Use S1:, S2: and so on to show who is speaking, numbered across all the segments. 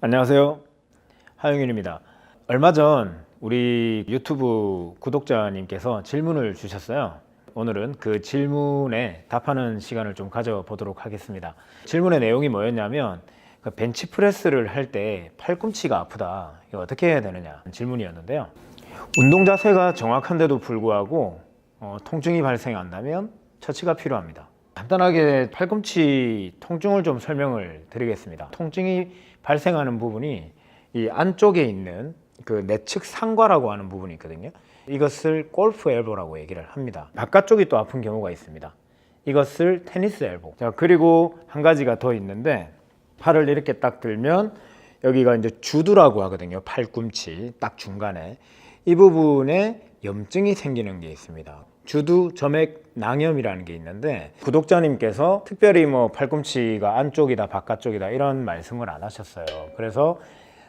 S1: 안녕하세요. 하영윤입니다. 얼마 전 우리 유튜브 구독자님께서 질문을 주셨어요. 오늘은 그 질문에 답하는 시간을 좀 가져보도록 하겠습니다. 질문의 내용이 뭐였냐면 그 벤치프레스를 할 때 팔꿈치가 아프다. 이거 어떻게 해야 되느냐 질문이었는데요. 운동 자세가 정확한데도 불구하고 어, 통증이 발생한다면 처치가 필요합니다. 간단하게 팔꿈치 통증을 좀 설명을 드리겠습니다. 통증이 발생하는 부분이 이 안쪽에 있는 그 내측 상과라고 하는 부분이 있거든요. 이것을 골프 엘보라고 얘기를 합니다. 바깥쪽이 또 아픈 경우가 있습니다. 이것을 테니스 엘보. 자, 그리고 한 가지가 더 있는데 팔을 이렇게 딱 들면 여기가 이제 주두라고 하거든요. 팔꿈치 딱 중간에 이 부분에 염증이 생기는 게 있습니다. 주두 점액 낭염이라는 게 있는데 구독자님께서 특별히 뭐 팔꿈치가 안쪽이다 바깥쪽이다 이런 말씀을 안 하셨어요. 그래서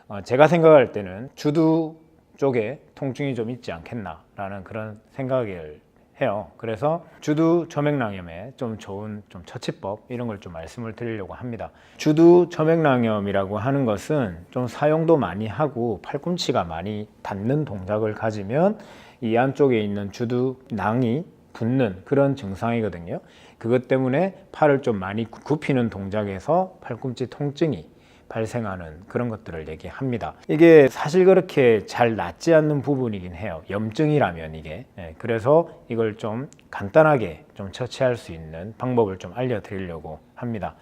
S1: 어, 제가 생각할 때는 주두 쪽에 통증이 좀 있지 않겠나라는 그런 생각을 해요. 그래서 주두 점액낭염에 좀 좋은 좀 처치법 이런 걸 좀 말씀을 드리려고 합니다. 주두 점액낭염이라고 하는 것은 좀 사용도 많이 하고 팔꿈치가 많이 닿는 동작을 가지면 이 안쪽에 있는 주두 낭이 붓는 그런 증상이거든요. 그것 때문에 팔을 좀 많이 굽히는 동작에서 팔꿈치 통증이 발생하는 그런 것들을 얘기합니다. 이게 사실 그렇게 잘 낫지 않는 부분이긴 해요. 염증이라면 이게. 예, 그래서 이걸 좀 간단하게 좀 처치할 수 있는 방법을 좀 알려드리려고 합니다.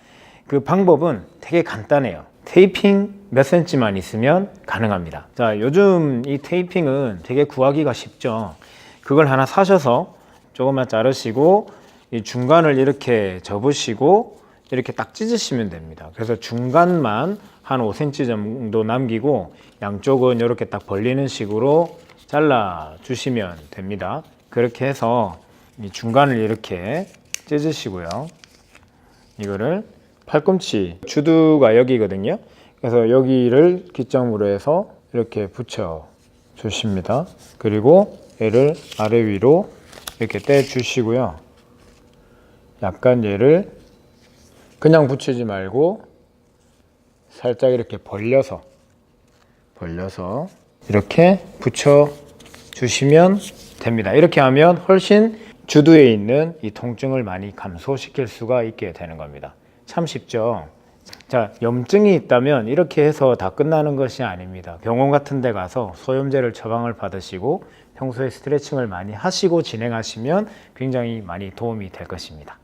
S1: 그 방법은 되게 간단해요. 테이핑 몇 센치만 있으면 가능합니다. 자, 요즘 이 테이핑은 되게 구하기가 쉽죠. 그걸 하나 사셔서 조금만 자르시고 이 중간을 이렇게 접으시고 이렇게 딱 찢으시면 됩니다. 그래서 중간만 한 5cm 정도 남기고 양쪽은 이렇게 딱 벌리는 식으로 잘라 주시면 됩니다. 그렇게 해서 이 중간을 이렇게 찢으시고요. 이거를 팔꿈치 주두가 여기거든요. 그래서 여기를 기점으로 해서 이렇게 붙여 주십니다. 그리고 얘를 아래 위로 이렇게 떼 주시고요. 약간 얘를 그냥 붙이지 말고 살짝 이렇게 벌려서 벌려서 이렇게 붙여 주시면 됩니다. 이렇게 하면 훨씬 주두에 있는 이 통증을 많이 감소시킬 수가 있게 되는 겁니다. 참 쉽죠? 자, 염증이 있다면 이렇게 해서 다 끝나는 것이 아닙니다. 병원 같은 데 가서 소염제를 처방을 받으시고 평소에 스트레칭을 많이 하시고 진행하시면 굉장히 많이 도움이 될 것입니다.